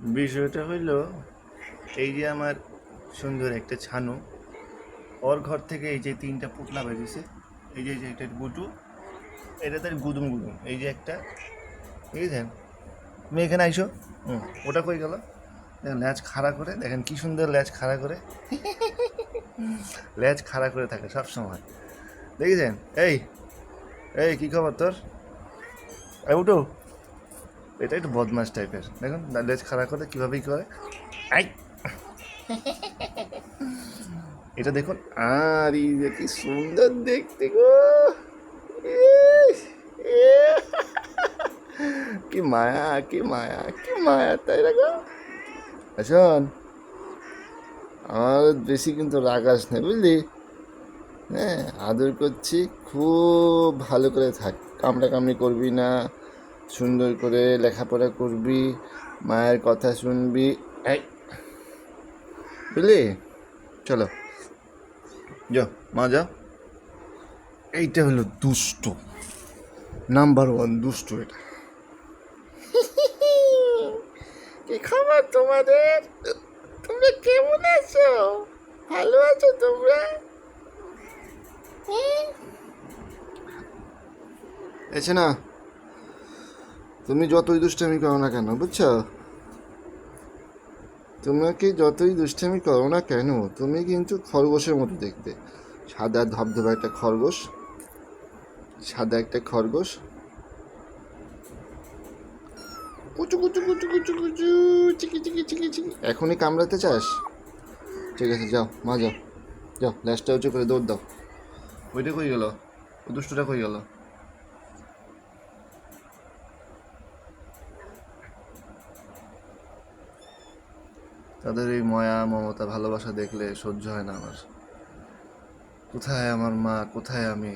বিষয়টা হইল, এই যে আমার সুন্দর একটা ছানু, ওর ঘর থেকে এই যে তিনটা পুতলা বেরিয়েছে, এই যে এটা গুটু, এটা তার গুদুম গুদুম, এই যে একটা বুঝেছেন তুমি এখানে আইসো, হুম, ওটা কই গেল? দেখেন ল্যাচ খাড়া করে, দেখেন কি সুন্দর ল্যাচ খাড়া করে ল্যাচ খাড়া করে থাকে সব সময়। দেখেছেন? এই এই, কি খবর তোর? উঠো। এটা একটু বদমাস টাইপের দেখুন লেজ খাড়া করে কীভাবেই করে? আই! এটা দেখুন, আর কি সুন্দর দেখতে গো! কি মায়া কি মায়া কি মায়া, তাই দেখো শোন, আমার বেশি কিন্তু রাগ আস না বুঝলি? হ্যাঁ আদর করছি, খুব ভালো করে থাক। কামড়া কামড়ি করবি না সুন্দর করে লেখাপড়া করবি মায়ের কথা শুনবি এই বুঝলি চলো যাও মা যাও এইটা হলো দুষ্ট নাম্বার ওয়ান দুষ্ট এটা কি খবর তোমাদের তোমরা কেমন আছো ভালো আছো তোমরা এসে না তুমি যতই দুষ্টামি করো না কেন, বুঝছ? তোমাকে যতই দুষ্টামি করো না কেন, তুমি কিন্তু খরগোশের মতো দেখতে। সাদা ধবধবা একটা খরগোশ, সাদা একটা খরগোশ। কুচু কুচু কুচু কুচু কুচু, চিকি চিকি চিকি চিকি। এখনই কামড়াতে চাস? ঠিক আছে, যাও, মা, যাও। যাও ল্যাসটা উঁচু করে দৌড় দাও। ওইটা কই গেল? ও দুষ্টটা কই গেল? তাদের এই ময়া, মমতা ভালোবাসা দেখলে সহ্য হয় না আমার। কোথায় আমার মা? কোথায় আমি?